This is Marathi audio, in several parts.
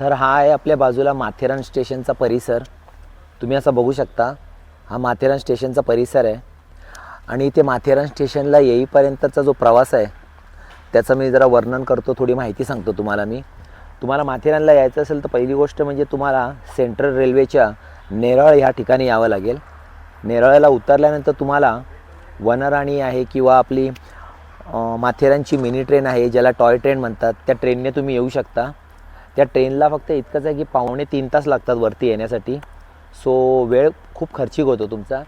तर हा आहे आपल्या बाजूला माथेरान स्टेशनचा परिसर. तुम्ही असा बघू शकता हा माथेरान स्टेशनचा परिसर आहे. आणि इथे माथेरान स्टेशनला येईपर्यंतचा जो प्रवास आहे त्याचं मी जरा वर्णन करतो थोडी माहिती सांगतो तुम्हाला मी. तुम्हाला माथेरानला यायचं असेल तर पहिली गोष्ट म्हणजे तुम्हाला सेंट्रल रेल्वेच्या नेरळ ह्या ठिकाणी यावं लागेल. नेरळला उतरल्यानंतर तुम्हाला वनराणी आहे किंवा आपली माथेरानची मिनी ट्रेन आहे ज्याला टॉय ट्रेन म्हणतात त्या ट्रेनने तुम्ही येऊ शकता. त्या ट्रेनला फक्त इतकंच आहे की पावणे तीन तास लागतात वरती येण्यासाठी. सो वेळ खूप खर्चिक होतो तुमचा.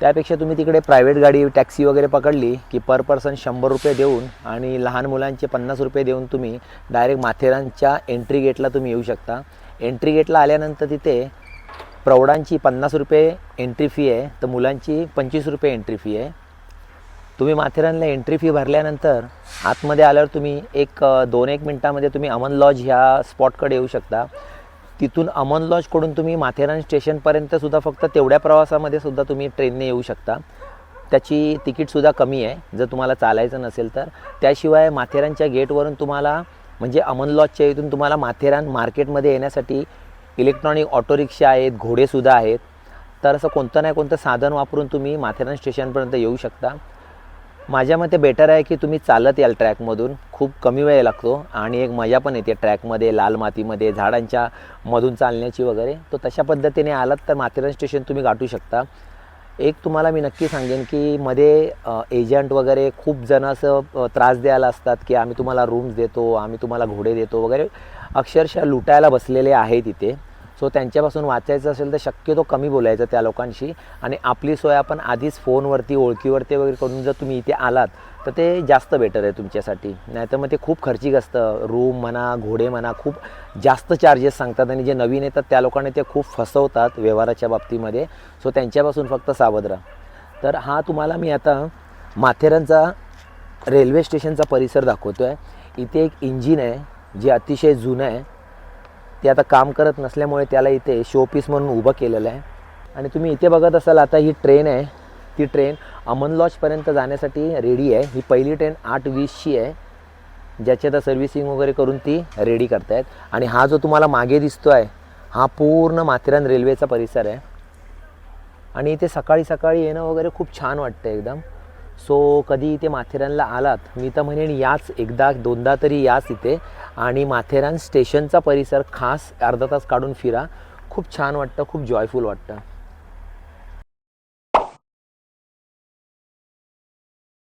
त्यापेक्षा तुम्ही तिकडे प्रायव्हेट गाडी टॅक्सी वगैरे पकडली की पर पर्सन शंभर रुपये देऊन आणि लहान मुलांचे पन्नास रुपये देऊन तुम्ही डायरेक्ट माथेरानच्या एंट्री गेटला तुम्ही येऊ शकता. एंट्री गेटला आल्यानंतर तिथे प्रौढांची पन्नास रुपये एंट्री फी आहे तर मुलांची पंचवीस रुपये एंट्री फी आहे. तुम्ही माथेरानला एंट्री फी भरल्यानंतर आतमध्ये आल्यावर तुम्ही एक दोन एक मिनटामध्ये तुम्ही अमन लॉज ह्या स्पॉटकडे येऊ शकता. तिथून अमन लॉजकडून तुम्ही माथेरान स्टेशनपर्यंतसुद्धा फक्त तेवढ्या प्रवासामध्ये सुद्धा तुम्ही ट्रेनने येऊ शकता. त्याची तिकीटसुद्धा कमी आहे जर तुम्हाला चालायचं नसेल तर. त्याशिवाय माथेरानच्या गेटवरून तुम्हाला म्हणजे अमन लॉजच्या इथून तुम्हाला माथेरान मार्केटमध्ये येण्यासाठी इलेक्ट्रॉनिक ऑटो रिक्षा आहेत घोडेसुद्धा आहेत. तर असं कोणतं नाही कोणतं साधन वापरून तुम्ही माथेरान स्टेशनपर्यंत येऊ शकता. माझ्या मते बेटर आहे की तुम्ही चालत याल ट्रॅकमधून खूप कमी वेळ लागतो आणि एक मजा पण येते ट्रॅकमध्ये लाल मातीमध्ये झाडांच्या मधून चालण्याची वगैरे. तो तशा पद्धतीने आलात तर माथेरान स्टेशन तुम्ही गाठू शकता. एक तुम्हाला मी नक्की सांगेन की मध्ये एजंट वगैरे खूप जण असं त्रास द्यायला असतात की आम्ही तुम्हाला रूम्स देतो आम्ही तुम्हाला घोडे देतो वगैरे. अक्षरशः लुटायला बसलेले आहेत तिथे. सो त्यांच्यापासून वाचायचं असेल तर शक्यतो कमी बोलायचं त्या लोकांशी. आणि आपली सोय आपण आधीच फोनवरती ओळखीवरती वगैरे करून जर तुम्ही इथे आलात तर ते जास्त बेटर आहे तुमच्यासाठी. नाहीतर मग ते खूप खर्चिक असतं. रूम म्हणा घोडे म्हणा खूप जास्त चार्जेस सांगतात आणि जे नवीन येतात त्या लोकांनी ते खूप फसवतात व्यवहाराच्या बाबतीमध्ये. सो त्यांच्यापासून फक्त सावध राहा. तर हा तुम्हाला मी आता माथेरानचा रेल्वे स्टेशनचा परिसर दाखवतो आहे इथे एक इंजिन आहे जे अतिशय जुनं आहे. ते आता काम करत नसल्यामुळे त्याला इथे शोपीस म्हणून उभं केलेलं आहे. आणि तुम्ही इथे बघत असाल आता ही ट्रेन आहे. ती ट्रेन अमन लॉजपर्यंत जाण्यासाठी रेडी आहे. ही पहिली ट्रेन आठ वीसची आहे. ज्याची आता सर्व्हिसिंग वगैरे करून ती रेडी करतायत. आणि हा जो तुम्हाला मागे दिसतो आहे हा पूर्ण माथेरान रेल्वेचा परिसर आहे. आणि इथे सकाळी सकाळी येणं वगैरे खूप छान वाटतं एकदम. सो कधी इथे माथेरानला आलात मी तर म्हणेन याच एकदा दोनदा तरी याच इथे. आणि माथेरान स्टेशनचा परिसर खास अर्धा तास काढून फिरा. खूप छान वाटतं खूप जॉयफुल वाटतं.